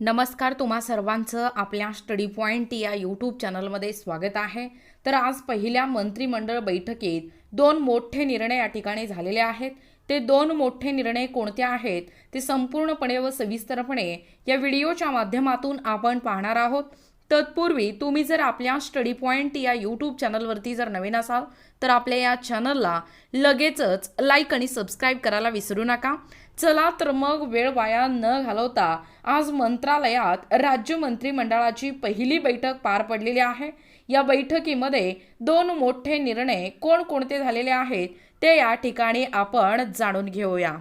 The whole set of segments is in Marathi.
नमस्कार तुम्हा सर्वांचं आपल्या स्टडी पॉईंट या यूट्यूब चॅनलमध्ये स्वागत आहे. तर आज पहिल्या मंत्रिमंडळ बैठकीत दोन मोठे निर्णय या ठिकाणी झालेले आहेत. ते दोन मोठे निर्णय कोणते आहेत ते संपूर्णपणे व सविस्तरपणे या व्हिडिओच्या माध्यमातून आपण पाहणार आहोत. तत्पूर्वी तुम्ही जर आपल्या स्टडी पॉईंट या यूट्यूब चॅनलवरती जर नवीन असाल तर आपल्या या चॅनलला लगेचच लाईक आणि सबस्क्राईब करायला विसरू नका. चला तर मग वेळ वाया न घालवता आज मंत्रालयात राज्य मंत्रिमंडळाची पहिली बैठक पार पडलेली आहे. या बैठकीमध्ये दोन मोठे निर्णय कोणकोणते झालेले आहेत ते या ठिकाणी आपण जाणून घेऊया.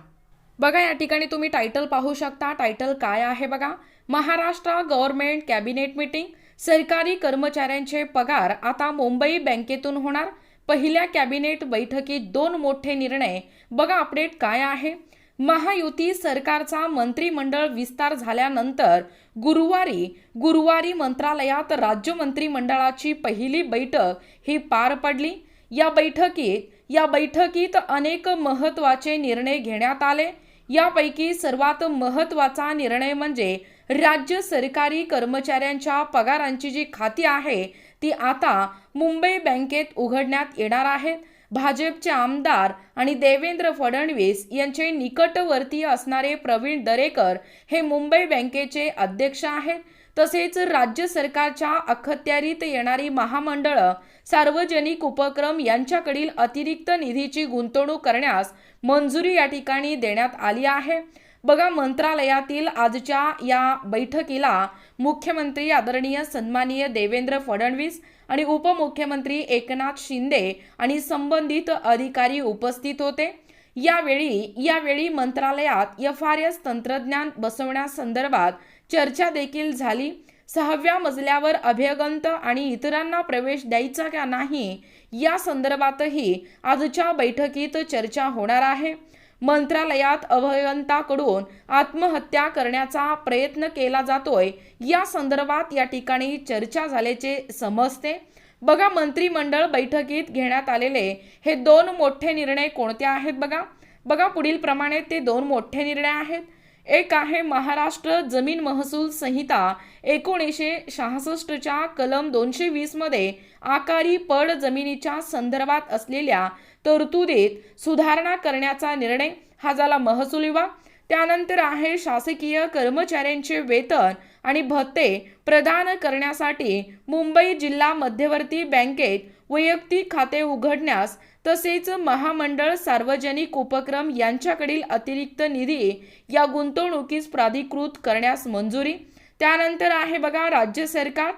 बघा या ठिकाणी तुम्ही टायटल पाहू शकता. टायटल काय आहे बघा? महाराष्ट्र गव्हर्नमेंट कॅबिनेट मीटिंग सरकारी कर्मचाऱ्यांचे पगार आता मुंबई बँकेतून होणार. पहिल्या कॅबिनेट बैठकीत दोन मोठे निर्णय. बघा अपडेट काय आहे? महायुती सरकारचा मंत्रिमंडळ विस्तार झाल्यानंतर गुरुवारी गुरुवारी मंत्रालयात राज्य मंत्रिमंडळाची पहिली बैठक ही पार पडली. या बैठकीत या बैठकीत अनेक महत्त्वाचे निर्णय घेण्यात आले. यापैकी सर्वात महत्त्वाचा निर्णय म्हणजे राज्य सरकारी कर्मचाऱ्यांच्या पगारांची जी खाती आहे ती आता मुंबई बँकेत उघडण्यात येणार आहेत. भाजपचे आमदार आणि देवेंद्र फडणवीस यांचे निकटवर्तीय असणारे प्रवीण दरेकर हे मुंबई बँकेचे अध्यक्ष आहेत. तसेच राज्य सरकारच्या अखत्यारीत येणारी महामंडळं सार्वजनिक उपक्रम यांच्याकडील अतिरिक्त निधीची गुंतवणूक करण्यास मंजुरी या ठिकाणी देण्यात आली आहे. बघा मंत्रालयातील आजच्या या बैठकीला मुख्यमंत्री आदरणीय सन्माननीय देवेंद्र फडणवीस आणि उपमुख्यमंत्री एकनाथ शिंदे आणि संबंधित अधिकारी उपस्थित होते. यावेळी यावेळी मंत्रालयात एफ आर एस तंत्रज्ञान बसवण्यासंदर्भात चर्चा देखील झाली. सहाव्या मजल्यावर अभ्यगंत आणि इतरांना प्रवेश द्यायचा का नाही या संदर्भातही आजच्या बैठकीत चर्चा होणार आहे. मंत्रालयात अभयंताकडून आत्महत्या करण्याचा प्रयत्न केला जातोय. या संदर्भात या ठिकाणी चर्चा झाल्याचे समजते. बघा मंत्रिमंडळ बैठकीत घेण्यात आलेले हे दोन मोठे निर्णय कोणते आहेत बघा. बघा पुढील प्रमाणे ते दोन मोठे निर्णय आहेत. एक आहे महाराष्ट्र जमीन महसूल संहिता एकोणीसशे सहासष्टच्या कलम दोनशे वीसमध्ये आकारी पड जमिनीच्या संदर्भात असलेल्या तरतुदीत सुधारणा करण्याचा निर्णय हा झाला महसूल विभाग. त्यानंतर आहे शासकीय कर्मचाऱ्यांचे वेतन आणि भत्ते प्रदान करण्यासाठी मुंबई जिल्हा मध्यवर्ती बँकेत वैयक्तिक खाते उघडण्यास तसेच महामंडळ सार्वजनिक उपक्रम यांच्याकडील अतिरिक्त निधी या गुंतवणुकीस प्राधिकृत करण्यास मंजुरी. त्यानंतर आहे बघा राज्य सरकार.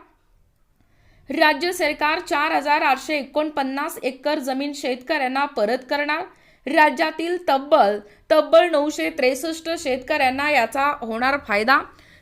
राज्य सरकार चार हजार आठशे एकोणपन्नास एकर जमीन शेतकऱ्यांना परत करणार. राज्यातील तब्बल तब्बल नऊशे त्रेसष्ट शेतकऱ्यांना याचा होणार फायदा.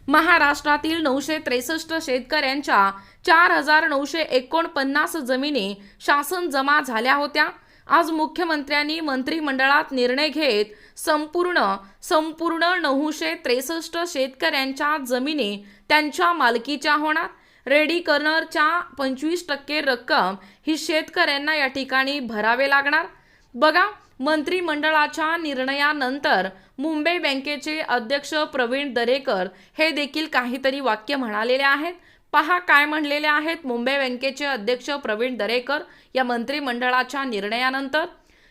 महाराष्ट्रातील नऊशे त्रेसष्ट शेतकऱ्यांच्या चार हजार नऊशे एकोणपन्नास जमिनी शासन जमा झाल्या होत्या. आज मुख्यमंत्र्यांनी मंत्रिमंडळात निर्णय घेत संपूर्ण संपूर्ण नऊशे त्रेसष्ट शेतकऱ्यांच्या जमिनी त्यांच्या मालकीच्या होणार. रेडी कर्नरच्या पंचवीस टक्के रक्कम ही शेतकऱ्यांना या ठिकाणी भरावे लागणार. बघा मंत्रिमंडळाच्या निर्णयानंतर मुंबई बँकेचे अध्यक्ष प्रवीण दरेकर हे देखील काहीतरी वाक्य म्हणालेले आहेत. पहा काय म्हणलेले आहेत मुंबई बँकेचे अध्यक्ष प्रवीण दरेकर या मंत्रिमंडळाच्या निर्णयानंतर.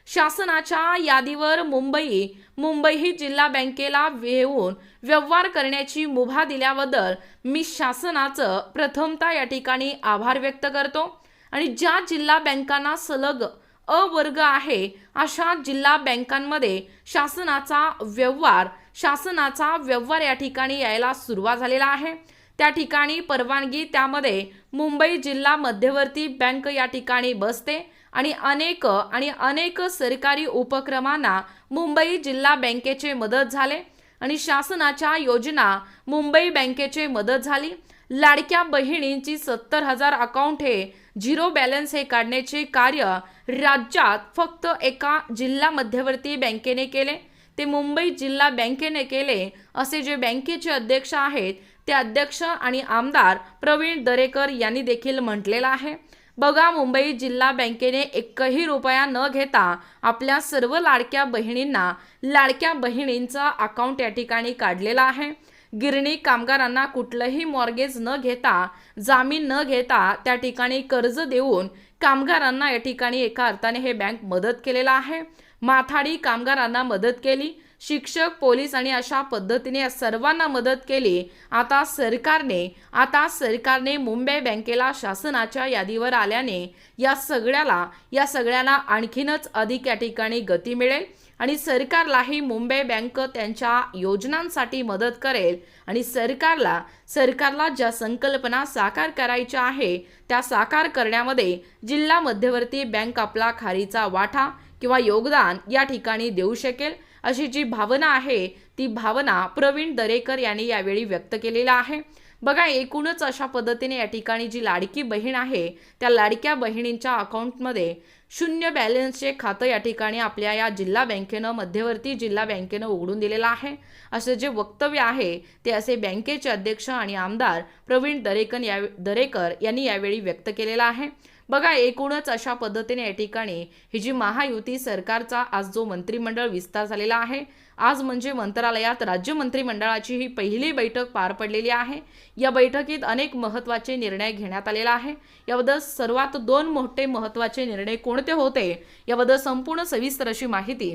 शासनाच्या यादीवर मुंबई मुंबई जिल्हा बँकेला येऊन व्यवहार करण्याची मुभा दिल्याबद्दल मी शासनाचं प्रथमता या ठिकाणी आभार व्यक्त करतो. आणि ज्या जिल्हा बँकांना सलग अ वर्ग आहे अशा जिल्हा बँकांमध्ये शासनाचा व्यवहार शासनाचा व्यवहार या ठिकाणी यायला सुरुवात झालेला आहे. त्या ठिकाणी परवानगी त्यामध्ये मुंबई जिल्हा मध्यवर्ती बँक या ठिकाणी बसते आणि अनेक आणि अनेक सरकारी उपक्रमांना मुंबई जिल्हा बँकेचे मदत झाले आणि शासनाच्या योजना मुंबई बँकेचे मदत झाली. लाडक्या बहिणींची सत्तर हजार अकाउंट हे झिरो बॅलन्स हे काढण्याचे कार्य राज्यात फक्त एका जिल्हा मध्यवर्ती बँकेने केले. ते मुंबई जिल्हा बँकेने केले असे जे बँकेचे अध्यक्ष आहेत ते अध्यक्ष आणि आमदार प्रवीण दरेकर यांनी देखील म्हटलेलं आहे. बघा मुंबई जिल्हा बँकेने एकही रुपया न घेता आपल्या सर्व लाडक्या बहिणींना लाडक्या बहिणींचं अकाउंट या ठिकाणी काढलेलं आहे. गिरणी कामगारांना कुठलंही मॉर्गेज न घेता जामीन न घेता त्या ठिकाणी कर्ज देऊन कामगारांना या ठिकाणी एका अर्थाने हे बँक मदत केलेलं आहे. माथाडी कामगारांना मदत केली. शिक्षक पोलीस आणि अशा पद्धतीने या सर्वांना मदत केली. आता सरकारने आता सरकारने मुंबई बँकेला शासनाच्या यादीवर आल्याने या सगळ्याला या सगळ्याला आणखीनच अधिक या ठिकाणी गती मिळेल आणि सरकारलाही मुंबई बँक त्यांच्या योजनांसाठी मदत करेल आणि सरकारला सरकारला ज्या संकल्पना साकार करायच्या आहे त्या साकार करण्यामध्ये जिल्हा मध्यवर्ती बँक आपला खारीचा वाटा किंवा योगदान या ठिकाणी देऊ शकेल. अशी जी भावना आहे ती भावना प्रवीण दरेकर यांनी यावेळी व्यक्त केलेला आहे. बघा एकूणच अशा पद्धतीने या ठिकाणी जी लाडकी बहीण आहे त्या लाडक्या बहिणींच्या अकाउंटमध्ये शून्य बॅलन्सचे खातं या ठिकाणी आपल्या या जिल्हा बँकेनं मध्यवर्ती जिल्हा बँकेनं उघडून दिलेलं आहे. असं जे वक्तव्य आहे ते असे बँकेचे अध्यक्ष आणि आमदार प्रवीण दरेकर या दरेकर यांनी यावेळी व्यक्त केलेलं आहे. बघा एकूणच अशा पद्धतीने या ठिकाणी ही जी महायुती सरकारचा आज जो मंत्रिमंडळ विस्तार झालेला आहे आज म्हणजे मंत्रालयात राज्य मंत्रिमंडळाची ही पहिली बैठक पार पडलेली आहे. या बैठकीत अनेक महत्त्वाचे निर्णय घेण्यात आलेला आहे. याबद्दल सर्वात दोन मोठे महत्त्वाचे निर्णय कोणते होते? याबद्दल संपूर्ण सविस्तर अशी माहिती